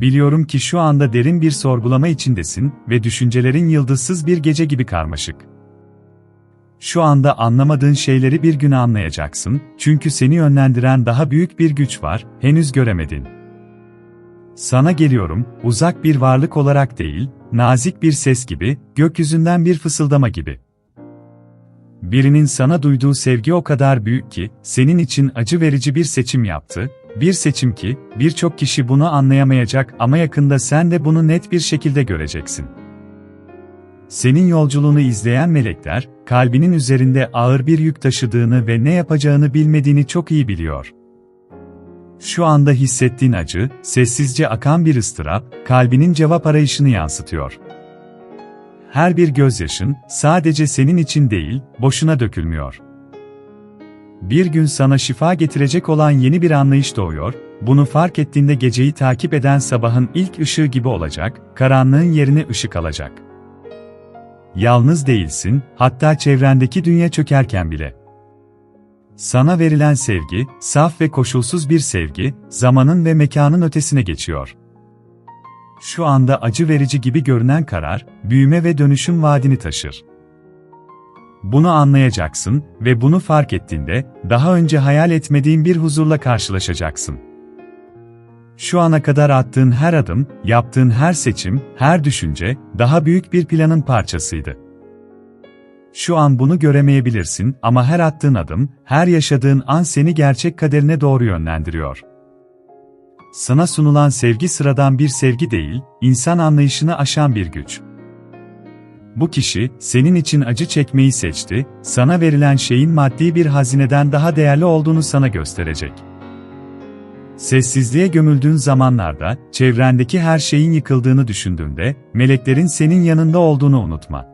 Biliyorum ki şu anda derin bir sorgulama içindesin ve düşüncelerin yıldızsız bir gece gibi karmaşık. Şu anda anlamadığın şeyleri bir gün anlayacaksın, çünkü seni yönlendiren daha büyük bir güç var, henüz göremedin. Sana geliyorum, uzak bir varlık olarak değil, nazik bir ses gibi, gökyüzünden bir fısıldama gibi. Birinin sana duyduğu sevgi o kadar büyük ki, senin için acı verici bir seçim yaptı, bir seçim ki, birçok kişi bunu anlayamayacak ama yakında sen de bunu net bir şekilde göreceksin. Senin yolculuğunu izleyen melekler, kalbinin üzerinde ağır bir yük taşıdığını ve ne yapacağını bilmediğini çok iyi biliyor. Şu anda hissettiğin acı, sessizce akan bir ıstırap, kalbinin cevap arayışını yansıtıyor. Her bir gözyaşın, sadece senin için değil, boşuna dökülmüyor. Bir gün sana şifa getirecek olan yeni bir anlayış doğuyor, bunu fark ettiğinde geceyi takip eden sabahın ilk ışığı gibi olacak, karanlığın yerine ışık alacak. Yalnız değilsin, hatta çevrendeki dünya çökerken bile. Sana verilen sevgi, saf ve koşulsuz bir sevgi, zamanın ve mekanın ötesine geçiyor. Şu anda acı verici gibi görünen karar, büyüme ve dönüşüm vaadini taşır. Bunu anlayacaksın ve bunu fark ettiğinde, daha önce hayal etmediğin bir huzurla karşılaşacaksın. Şu ana kadar attığın her adım, yaptığın her seçim, her düşünce, daha büyük bir planın parçasıydı. Şu an bunu göremeyebilirsin ama her attığın adım, her yaşadığın an seni gerçek kaderine doğru yönlendiriyor. Sana sunulan sevgi sıradan bir sevgi değil, insan anlayışını aşan bir güç. Bu kişi, senin için acı çekmeyi seçti, sana verilen şeyin maddi bir hazineden daha değerli olduğunu sana gösterecek. Sessizliğe gömüldüğün zamanlarda, çevrendeki her şeyin yıkıldığını düşündüğünde, meleklerin senin yanında olduğunu unutma.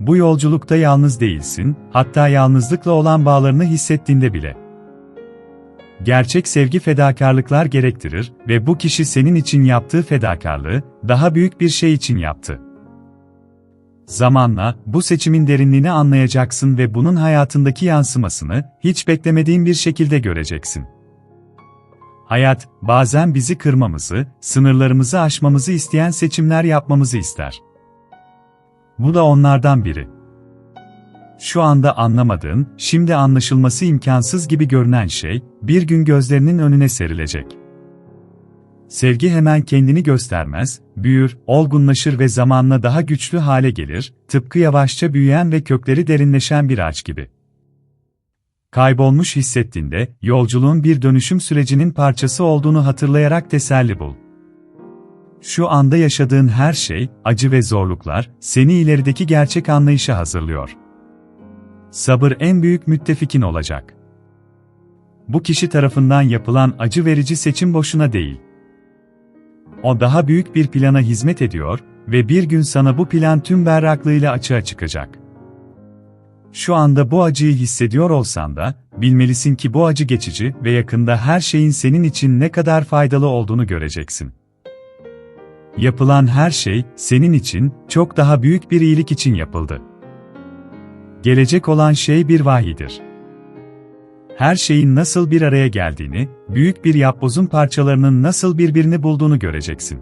Bu yolculukta yalnız değilsin, hatta yalnızlıkla olan bağlarını hissettiğinde bile. Gerçek sevgi fedakarlıklar gerektirir ve bu kişi senin için yaptığı fedakarlığı, daha büyük bir şey için yaptı. Zamanla, bu seçimin derinliğini anlayacaksın ve bunun hayatındaki yansımasını, hiç beklemediğin bir şekilde göreceksin. Hayat, bazen bizi kırmamızı, sınırlarımızı aşmamızı isteyen seçimler yapmamızı ister. Bu da onlardan biri. Şu anda anlamadığın, şimdi anlaşılması imkansız gibi görünen şey, bir gün gözlerinin önüne serilecek. Sevgi hemen kendini göstermez, büyür, olgunlaşır ve zamanla daha güçlü hale gelir, tıpkı yavaşça büyüyen ve kökleri derinleşen bir ağaç gibi. Kaybolmuş hissettiğinde, yolculuğun bir dönüşüm sürecinin parçası olduğunu hatırlayarak teselli bul. Şu anda yaşadığın her şey, acı ve zorluklar, seni ilerideki gerçek anlayışa hazırlıyor. Sabır en büyük müttefikin olacak. Bu kişi tarafından yapılan acı verici seçim boşuna değil. O daha büyük bir plana hizmet ediyor ve bir gün sana bu plan tüm berraklığıyla açığa çıkacak. Şu anda bu acıyı hissediyor olsan da, bilmelisin ki bu acı geçici ve yakında her şeyin senin için ne kadar faydalı olduğunu göreceksin. Yapılan her şey, senin için, çok daha büyük bir iyilik için yapıldı. Gelecek olan şey bir vahidir. Her şeyin nasıl bir araya geldiğini, büyük bir yapbozun parçalarının nasıl birbirini bulduğunu göreceksin.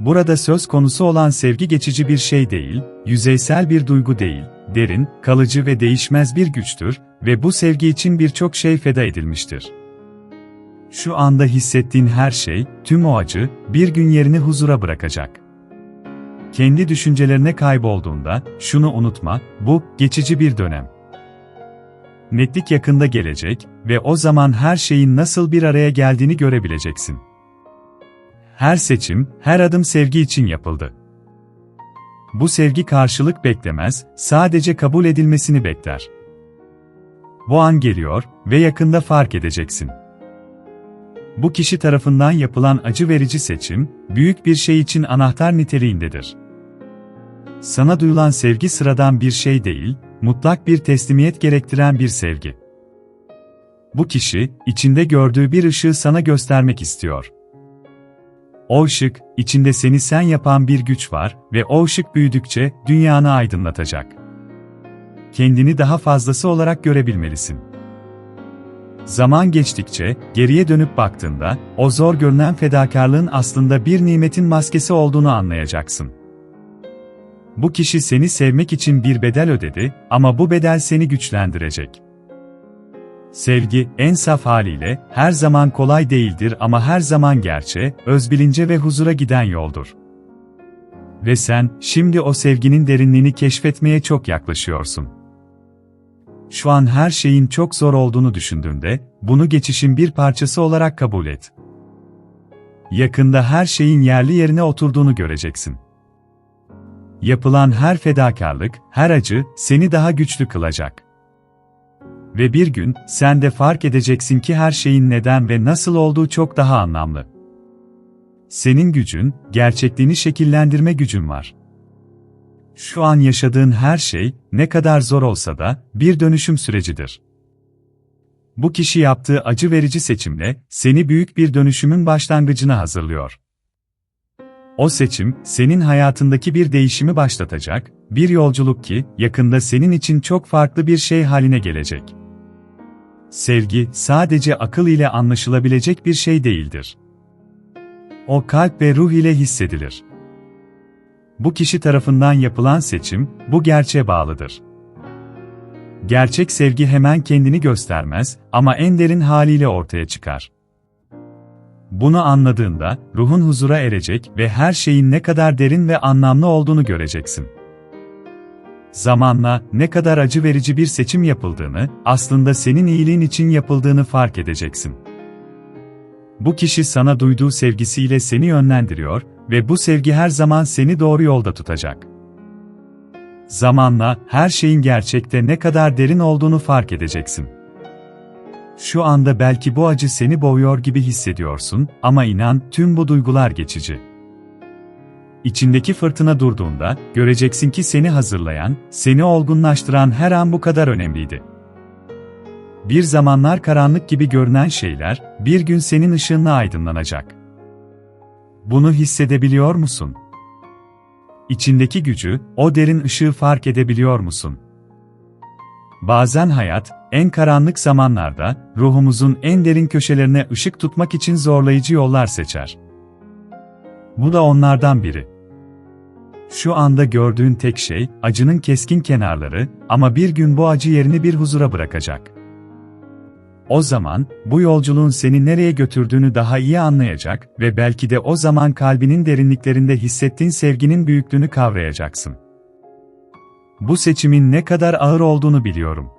Burada söz konusu olan sevgi geçici bir şey değil, yüzeysel bir duygu değil, derin, kalıcı ve değişmez bir güçtür ve bu sevgi için birçok şey feda edilmiştir. Şu anda hissettiğin her şey, tüm o acı, bir gün yerini huzura bırakacak. Kendi düşüncelerine kaybolduğunda, şunu unutma, bu, geçici bir dönem. Netlik yakında gelecek ve o zaman her şeyin nasıl bir araya geldiğini görebileceksin. Her seçim, her adım sevgi için yapıldı. Bu sevgi karşılık beklemez, sadece kabul edilmesini bekler. Bu an geliyor ve yakında fark edeceksin. Bu kişi tarafından yapılan acı verici seçim, büyük bir şey için anahtar niteliğindedir. Sana duyulan sevgi sıradan bir şey değil, mutlak bir teslimiyet gerektiren bir sevgi. Bu kişi, içinde gördüğü bir ışığı sana göstermek istiyor. O ışık, içinde seni sen yapan bir güç var ve o ışık büyüdükçe dünyanı aydınlatacak. Kendini daha fazlası olarak görebilmelisin. Zaman geçtikçe, geriye dönüp baktığında, o zor görünen fedakarlığın aslında bir nimetin maskesi olduğunu anlayacaksın. Bu kişi seni sevmek için bir bedel ödedi ama bu bedel seni güçlendirecek. Sevgi, en saf haliyle, her zaman kolay değildir ama her zaman gerçe, özbilince ve huzura giden yoldur. Ve sen, şimdi o sevginin derinliğini keşfetmeye çok yaklaşıyorsun. Şu an her şeyin çok zor olduğunu düşündüğünde, bunu geçişin bir parçası olarak kabul et. Yakında her şeyin yerli yerine oturduğunu göreceksin. Yapılan her fedakarlık, her acı, seni daha güçlü kılacak. Ve bir gün, sen de fark edeceksin ki her şeyin neden ve nasıl olduğu çok daha anlamlı. Senin gücün, gerçekliğini şekillendirme gücün var. Şu an yaşadığın her şey, ne kadar zor olsa da, bir dönüşüm sürecidir. Bu kişi yaptığı acı verici seçimle, seni büyük bir dönüşümün başlangıcına hazırlıyor. O seçim, senin hayatındaki bir değişimi başlatacak, bir yolculuk ki, yakında senin için çok farklı bir şey haline gelecek. Sevgi, sadece akıl ile anlaşılabilecek bir şey değildir. O kalp ve ruh ile hissedilir. Bu kişi tarafından yapılan seçim, bu gerçeğe bağlıdır. Gerçek sevgi hemen kendini göstermez ama en derin haliyle ortaya çıkar. Bunu anladığında, ruhun huzura erecek ve her şeyin ne kadar derin ve anlamlı olduğunu göreceksin. Zamanla, ne kadar acı verici bir seçim yapıldığını, aslında senin iyiliğin için yapıldığını fark edeceksin. Bu kişi sana duyduğu sevgisiyle seni yönlendiriyor ve bu sevgi her zaman seni doğru yolda tutacak. Zamanla, her şeyin gerçekte ne kadar derin olduğunu fark edeceksin. Şu anda belki bu acı seni boğuyor gibi hissediyorsun ama inan, tüm bu duygular geçici. İçindeki fırtına durduğunda, göreceksin ki seni hazırlayan, seni olgunlaştıran her an bu kadar önemliydi. Bir zamanlar karanlık gibi görünen şeyler, bir gün senin ışığınla aydınlanacak. Bunu hissedebiliyor musun? İçindeki gücü, o derin ışığı fark edebiliyor musun? Bazen hayat, en karanlık zamanlarda, ruhumuzun en derin köşelerine ışık tutmak için zorlayıcı yollar seçer. Bu da onlardan biri. Şu anda gördüğün tek şey, acının keskin kenarları, ama bir gün bu acı yerini bir huzura bırakacak. O zaman, bu yolculuğun seni nereye götürdüğünü daha iyi anlayacak ve belki de o zaman kalbinin derinliklerinde hissettiğin sevginin büyüklüğünü kavrayacaksın. Bu seçimin ne kadar ağır olduğunu biliyorum.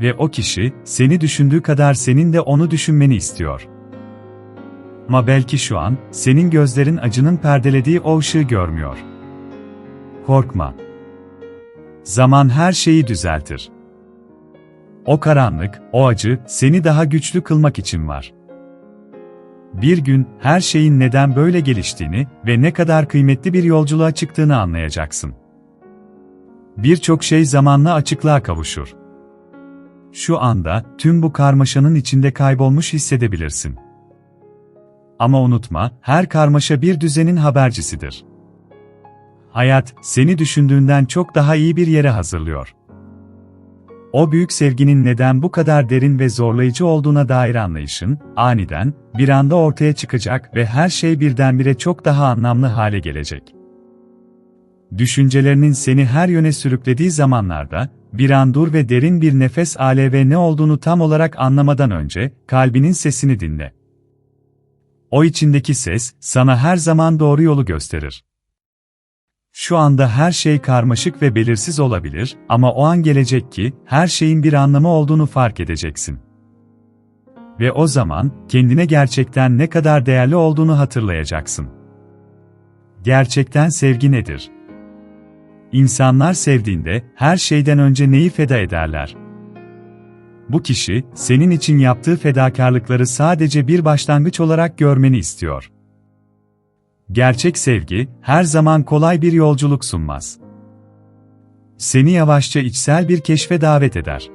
Ve o kişi, seni düşündüğü kadar senin de onu düşünmeni istiyor. Ama belki şu an, senin gözlerin acının perdelediği o ışığı görmüyor. Korkma. Zaman her şeyi düzeltir. O karanlık, o acı, seni daha güçlü kılmak için var. Bir gün, her şeyin neden böyle geliştiğini ve ne kadar kıymetli bir yolculuğa çıktığını anlayacaksın. Birçok şey zamanla açıklığa kavuşur. Şu anda, tüm bu karmaşanın içinde kaybolmuş hissedebilirsin. Ama unutma, her karmaşa bir düzenin habercisidir. Hayat, seni düşündüğünden çok daha iyi bir yere hazırlıyor. O büyük sevginin neden bu kadar derin ve zorlayıcı olduğuna dair anlayışın, aniden, bir anda ortaya çıkacak ve her şey birdenbire çok daha anlamlı hale gelecek. Düşüncelerinin seni her yöne sürüklediği zamanlarda, bir an dur ve derin bir nefes ale ve ne olduğunu tam olarak anlamadan önce, kalbinin sesini dinle. O içindeki ses, sana her zaman doğru yolu gösterir. Şu anda her şey karmaşık ve belirsiz olabilir ama o an gelecek ki her şeyin bir anlamı olduğunu fark edeceksin. Ve o zaman kendine gerçekten ne kadar değerli olduğunu hatırlayacaksın. Gerçekten sevgi nedir? İnsanlar sevdiğinde her şeyden önce neyi feda ederler? Bu kişi senin için yaptığı fedakarlıkları sadece bir başlangıç olarak görmeni istiyor. Gerçek sevgi, her zaman kolay bir yolculuk sunmaz. Seni yavaşça içsel bir keşfe davet eder.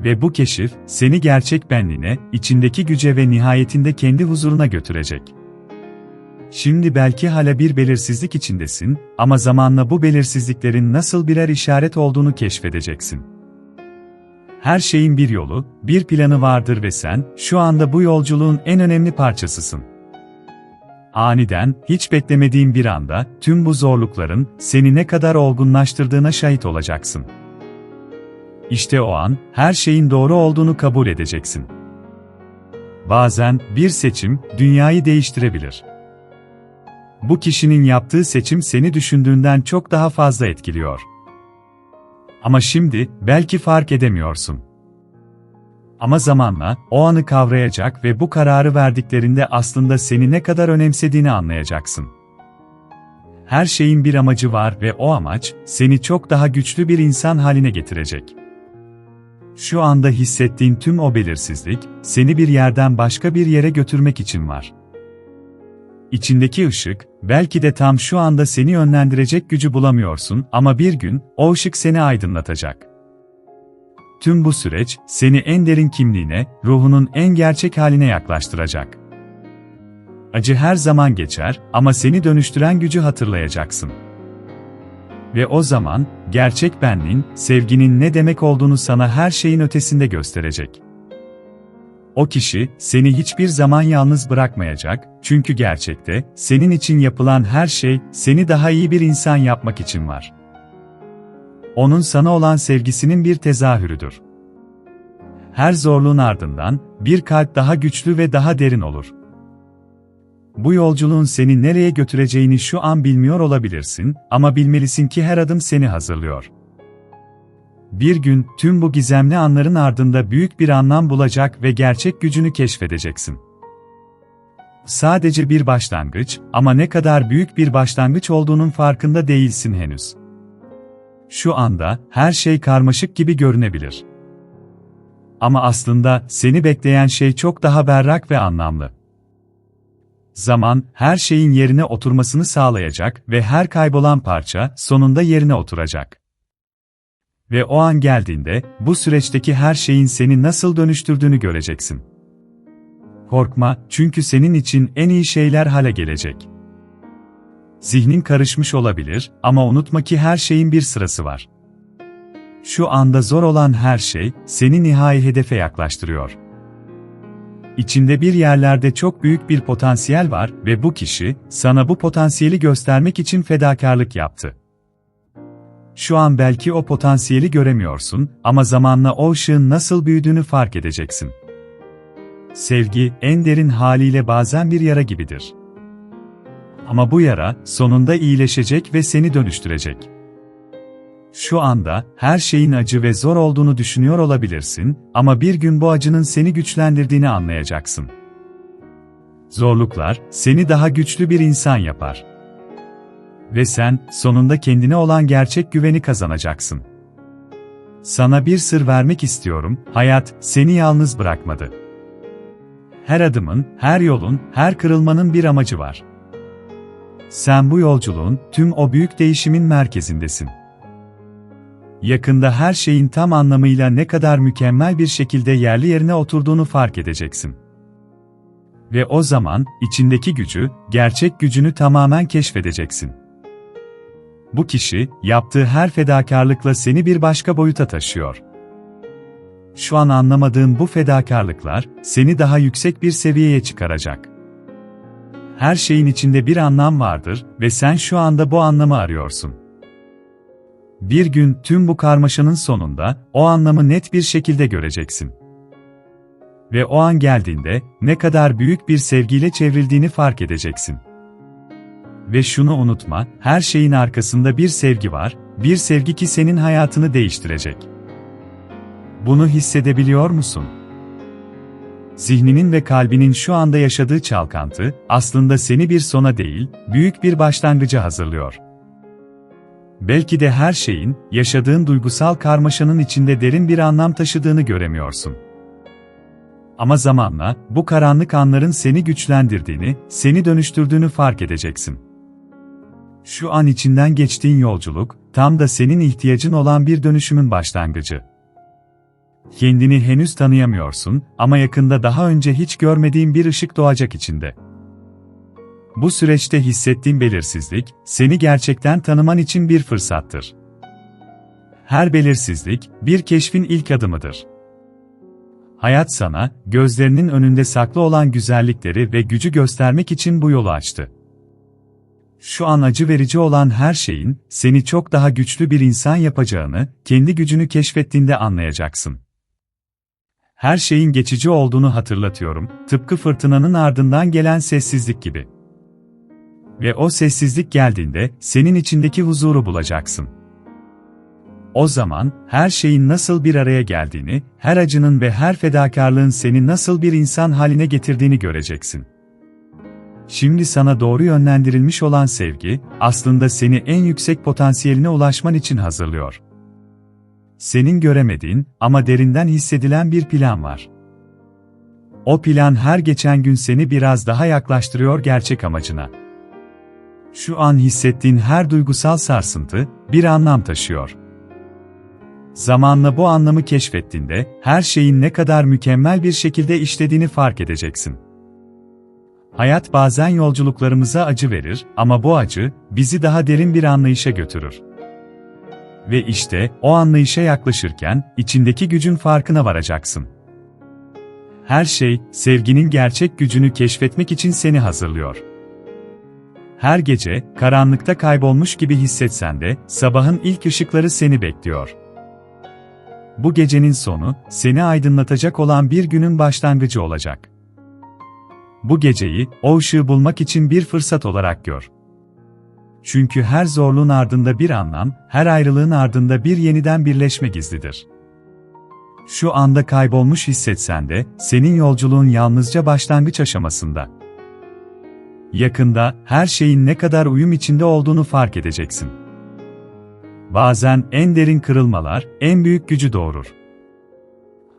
Ve bu keşif, seni gerçek benliğine, içindeki güce ve nihayetinde kendi huzuruna götürecek. Şimdi belki hala bir belirsizlik içindesin ama zamanla bu belirsizliklerin nasıl birer işaret olduğunu keşfedeceksin. Her şeyin bir yolu, bir planı vardır ve sen, şu anda bu yolculuğun en önemli parçasısın. Aniden, hiç beklemediğin bir anda, tüm bu zorlukların, seni ne kadar olgunlaştırdığına şahit olacaksın. İşte o an, her şeyin doğru olduğunu kabul edeceksin. Bazen, bir seçim, dünyayı değiştirebilir. Bu kişinin yaptığı seçim seni düşündüğünden çok daha fazla etkiliyor. Ama şimdi, belki fark edemiyorsun. Ama zamanla, o anı kavrayacak ve bu kararı verdiklerinde aslında seni ne kadar önemsediğini anlayacaksın. Her şeyin bir amacı var ve o amaç, seni çok daha güçlü bir insan haline getirecek. Şu anda hissettiğin tüm o belirsizlik, seni bir yerden başka bir yere götürmek için var. İçindeki ışık, belki de tam şu anda seni yönlendirecek gücü bulamıyorsun ama bir gün, o ışık seni aydınlatacak. Tüm bu süreç, seni en derin kimliğine, ruhunun en gerçek haline yaklaştıracak. Acı her zaman geçer ama seni dönüştüren gücü hatırlayacaksın. Ve o zaman, gerçek benliğin, sevginin ne demek olduğunu sana her şeyin ötesinde gösterecek. O kişi, seni hiçbir zaman yalnız bırakmayacak, çünkü gerçekte, senin için yapılan her şey, seni daha iyi bir insan yapmak için var. Onun sana olan sevgisinin bir tezahürüdür. Her zorluğun ardından, bir kalp daha güçlü ve daha derin olur. Bu yolculuğun seni nereye götüreceğini şu an bilmiyor olabilirsin ama bilmelisin ki her adım seni hazırlıyor. Bir gün tüm bu gizemli anların ardında büyük bir anlam bulacak ve gerçek gücünü keşfedeceksin. Sadece bir başlangıç ama ne kadar büyük bir başlangıç olduğunun farkında değilsin henüz. Şu anda her şey karmaşık gibi görünebilir. Ama aslında seni bekleyen şey çok daha berrak ve anlamlı. Zaman, her şeyin yerine oturmasını sağlayacak ve her kaybolan parça sonunda yerine oturacak. Ve o an geldiğinde, bu süreçteki her şeyin seni nasıl dönüştürdüğünü göreceksin. Korkma, çünkü senin için en iyi şeyler hale gelecek. Zihnin karışmış olabilir ama unutma ki her şeyin bir sırası var. Şu anda zor olan her şey, seni nihai hedefe yaklaştırıyor. İçinde bir yerlerde çok büyük bir potansiyel var ve bu kişi, sana bu potansiyeli göstermek için fedakarlık yaptı. Şu an belki o potansiyeli göremiyorsun ama zamanla o ışığın nasıl büyüdüğünü fark edeceksin. Sevgi, en derin haliyle bazen bir yara gibidir. Ama bu yara, sonunda iyileşecek ve seni dönüştürecek. Şu anda, her şeyin acı ve zor olduğunu düşünüyor olabilirsin, ama bir gün bu acının seni güçlendirdiğini anlayacaksın. Zorluklar, seni daha güçlü bir insan yapar. Ve sen, sonunda kendine olan gerçek güveni kazanacaksın. Sana bir sır vermek istiyorum, hayat, seni yalnız bırakmadı. Her adımın, her yolun, her kırılmanın bir amacı var. Sen bu yolculuğun, tüm o büyük değişimin merkezindesin. Yakında her şeyin tam anlamıyla ne kadar mükemmel bir şekilde yerli yerine oturduğunu fark edeceksin. Ve o zaman, içindeki gücü, gerçek gücünü tamamen keşfedeceksin. Bu kişi, yaptığı her fedakarlıkla seni bir başka boyuta taşıyor. Şu an anlamadığın bu fedakarlıklar, seni daha yüksek bir seviyeye çıkaracak. Her şeyin içinde bir anlam vardır ve sen şu anda bu anlamı arıyorsun. Bir gün tüm bu karmaşanın sonunda o anlamı net bir şekilde göreceksin. Ve o an geldiğinde ne kadar büyük bir sevgiyle çevrildiğini fark edeceksin. Ve şunu unutma, her şeyin arkasında bir sevgi var, bir sevgi ki senin hayatını değiştirecek. Bunu hissedebiliyor musun? Zihninin ve kalbinin şu anda yaşadığı çalkantı, aslında seni bir sona değil, büyük bir başlangıca hazırlıyor. Belki de her şeyin, yaşadığın duygusal karmaşanın içinde derin bir anlam taşıdığını göremiyorsun. Ama zamanla, bu karanlık anların seni güçlendirdiğini, seni dönüştürdüğünü fark edeceksin. Şu an içinden geçtiğin yolculuk, tam da senin ihtiyacın olan bir dönüşümün başlangıcı. Kendini henüz tanıyamıyorsun ama yakında daha önce hiç görmediğin bir ışık doğacak içinde. Bu süreçte hissettiğin belirsizlik, seni gerçekten tanıman için bir fırsattır. Her belirsizlik, bir keşfin ilk adımıdır. hayat sana, gözlerinin önünde saklı olan güzellikleri ve gücü göstermek için bu yolu açtı. Şu an acı verici olan her şeyin, seni çok daha güçlü bir insan yapacağını, kendi gücünü keşfettiğinde anlayacaksın. Her şeyin geçici olduğunu hatırlatıyorum, tıpkı fırtınanın ardından gelen sessizlik gibi. Ve o sessizlik geldiğinde, senin içindeki huzuru bulacaksın. O zaman, her şeyin nasıl bir araya geldiğini, her acının ve her fedakarlığın seni nasıl bir insan haline getirdiğini göreceksin. Şimdi sana doğru yönlendirilmiş olan sevgi, aslında seni en yüksek potansiyeline ulaşman için hazırlıyor. Senin göremediğin ama derinden hissedilen bir plan var. O plan her geçen gün seni biraz daha yaklaştırıyor gerçek amacına. Şu an hissettiğin her duygusal sarsıntı bir anlam taşıyor. Zamanla bu anlamı keşfettiğinde her şeyin ne kadar mükemmel bir şekilde işlediğini fark edeceksin. Hayat bazen yolculuklarımıza acı verir ama bu acı bizi daha derin bir anlayışa götürür. Ve işte o anlayışa yaklaşırken içindeki gücün farkına varacaksın. Her şey sevginin gerçek gücünü keşfetmek için seni hazırlıyor. Her gece karanlıkta kaybolmuş gibi hissetsen de sabahın ilk ışıkları seni bekliyor. Bu gecenin sonu seni aydınlatacak olan bir günün başlangıcı olacak. Bu geceyi, o ışığı bulmak için bir fırsat olarak gör. Çünkü her zorluğun ardında bir anlam, her ayrılığın ardında bir yeniden birleşme gizlidir. Şu anda kaybolmuş hissetsen de, senin yolculuğun yalnızca başlangıç aşamasında. Yakında, her şeyin ne kadar uyum içinde olduğunu fark edeceksin. Bazen en derin kırılmalar, en büyük gücü doğurur.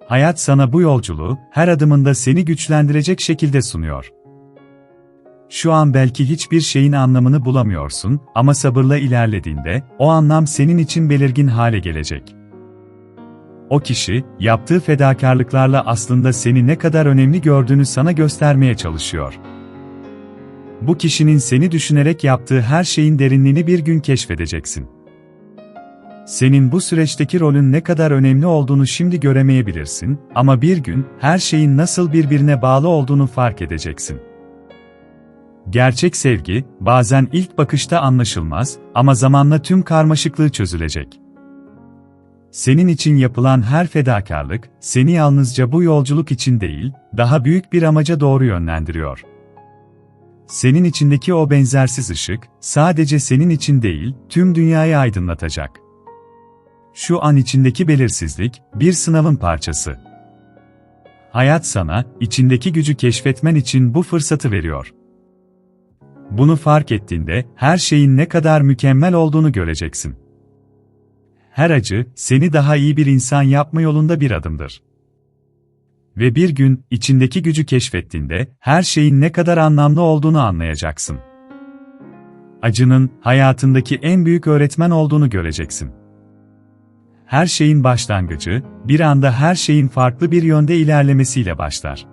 Hayat sana bu yolculuğu, her adımında seni güçlendirecek şekilde sunuyor. Şu an belki hiçbir şeyin anlamını bulamıyorsun ama sabırla ilerlediğinde, o anlam senin için belirgin hale gelecek. O kişi, yaptığı fedakarlıklarla aslında seni ne kadar önemli gördüğünü sana göstermeye çalışıyor. Bu kişinin seni düşünerek yaptığı her şeyin derinliğini bir gün keşfedeceksin. Senin bu süreçteki rolün ne kadar önemli olduğunu şimdi göremeyebilirsin ama bir gün her şeyin nasıl birbirine bağlı olduğunu fark edeceksin. Gerçek sevgi bazen ilk bakışta anlaşılmaz ama zamanla tüm karmaşıklığı çözülecek. Senin için yapılan her fedakarlık seni yalnızca bu yolculuk için değil, daha büyük bir amaca doğru yönlendiriyor. Senin içindeki o benzersiz ışık sadece senin için değil, tüm dünyayı aydınlatacak. Şu an içindeki belirsizlik, bir sınavın parçası. Hayat sana, içindeki gücü keşfetmen için bu fırsatı veriyor. Bunu fark ettiğinde, her şeyin ne kadar mükemmel olduğunu göreceksin. Her acı, seni daha iyi bir insan yapma yolunda bir adımdır. Ve bir gün, içindeki gücü keşfettiğinde, her şeyin ne kadar anlamlı olduğunu anlayacaksın. Acının, hayatındaki en büyük öğretmen olduğunu göreceksin her şeyin başlangıcı, bir anda her şeyin farklı bir yönde ilerlemesiyle başlar.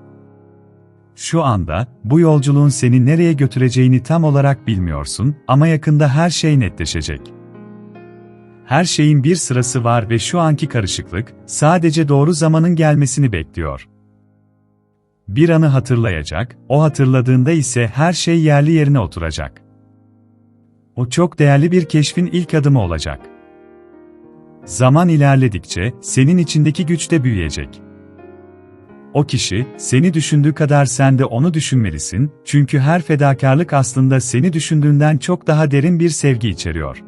Şu anda, bu yolculuğun seni nereye götüreceğini tam olarak bilmiyorsun ama yakında her şey netleşecek. Her şeyin bir sırası var ve şu anki karışıklık, sadece doğru zamanın gelmesini bekliyor. Bir anı hatırlayacak, o hatırladığında ise her şey yerli yerine oturacak. O çok değerli bir keşfin ilk adımı olacak. Zaman ilerledikçe senin içindeki güç de büyüyecek. O kişi, seni düşündüğü kadar sen de onu düşünmelisin, çünkü her fedakarlık aslında seni düşündüğünden çok daha derin bir sevgi içeriyor.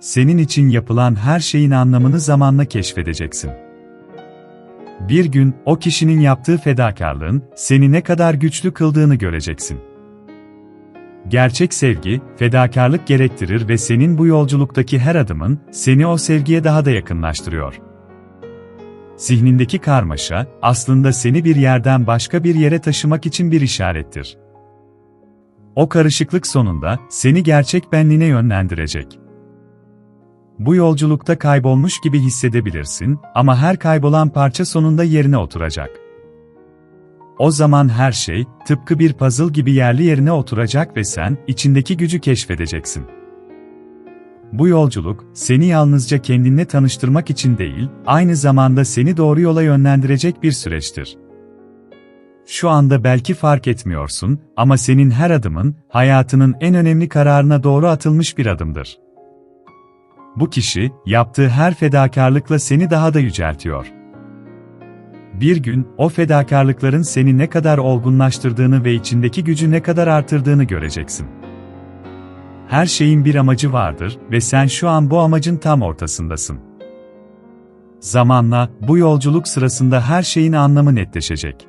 Senin için yapılan her şeyin anlamını zamanla keşfedeceksin. Bir gün, o kişinin yaptığı fedakarlığın, seni ne kadar güçlü kıldığını göreceksin. Gerçek sevgi, fedakarlık gerektirir ve senin bu yolculuktaki her adımın, seni o sevgiye daha da yakınlaştırıyor. Zihnindeki karmaşa, aslında seni bir yerden başka bir yere taşımak için bir işarettir. O karışıklık sonunda, seni gerçek benliğine yönlendirecek. Bu yolculukta kaybolmuş gibi hissedebilirsin ama her kaybolan parça sonunda yerine oturacak. O zaman her şey, tıpkı bir puzzle gibi yerli yerine oturacak ve sen, içindeki gücü keşfedeceksin. bu yolculuk, seni yalnızca kendinle tanıştırmak için değil, aynı zamanda seni doğru yola yönlendirecek bir süreçtir. Şu anda belki fark etmiyorsun ama senin her adımın, hayatının en önemli kararına doğru atılmış bir adımdır. Bu kişi, yaptığı her fedakarlıkla seni daha da yüceltiyor. Bir gün, o fedakarlıkların seni ne kadar olgunlaştırdığını ve içindeki gücü ne kadar artırdığını göreceksin. Her şeyin bir amacı vardır ve sen şu an bu amacın tam ortasındasın. Zamanla, bu yolculuk sırasında her şeyin anlamı netleşecek.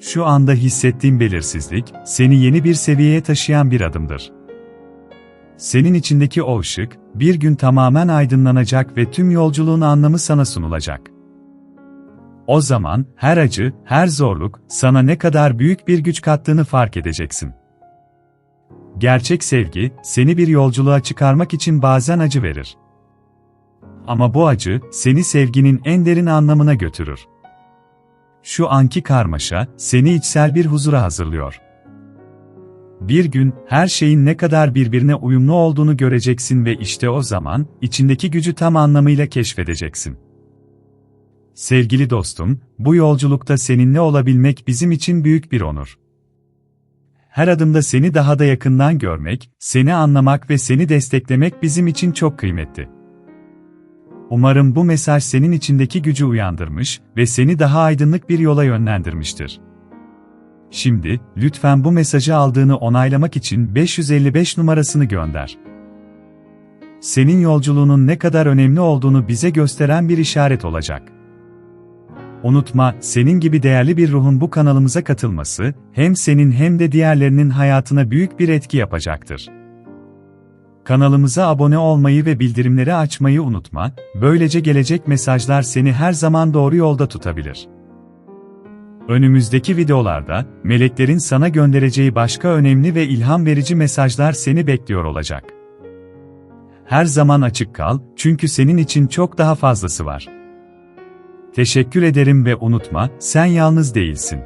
Şu anda hissettiğin belirsizlik, seni yeni bir seviyeye taşıyan bir adımdır. Senin içindeki o ışık, bir gün tamamen aydınlanacak ve tüm yolculuğun anlamı sana sunulacak. O zaman, her acı, her zorluk, sana ne kadar büyük bir güç kattığını fark edeceksin. Gerçek sevgi, seni bir yolculuğa çıkarmak için bazen acı verir. Ama bu acı, seni sevginin en derin anlamına götürür. Şu anki karmaşa, seni içsel bir huzura hazırlıyor. Bir gün, her şeyin ne kadar birbirine uyumlu olduğunu göreceksin ve işte o zaman, içindeki gücü tam anlamıyla keşfedeceksin. Sevgili dostum, bu yolculukta seninle olabilmek bizim için büyük bir onur. Her adımda seni daha da yakından görmek, seni anlamak ve seni desteklemek bizim için çok kıymetli. Umarım bu mesaj senin içindeki gücü uyandırmış ve seni daha aydınlık bir yola yönlendirmiştir. Şimdi, lütfen bu mesajı aldığını onaylamak için 555 numarasını gönder. Senin yolculuğunun ne kadar önemli olduğunu bize gösteren bir işaret olacak. Unutma, senin gibi değerli bir ruhun bu kanalımıza katılması, hem senin hem de diğerlerinin hayatına büyük bir etki yapacaktır. Kanalımıza abone olmayı ve bildirimleri açmayı unutma, böylece gelecek mesajlar seni her zaman doğru yolda tutabilir. Önümüzdeki videolarda, meleklerin sana göndereceği başka önemli ve ilham verici mesajlar seni bekliyor olacak. Her zaman açık kal, çünkü senin için çok daha fazlası var. Teşekkür ederim ve unutma, sen yalnız değilsin.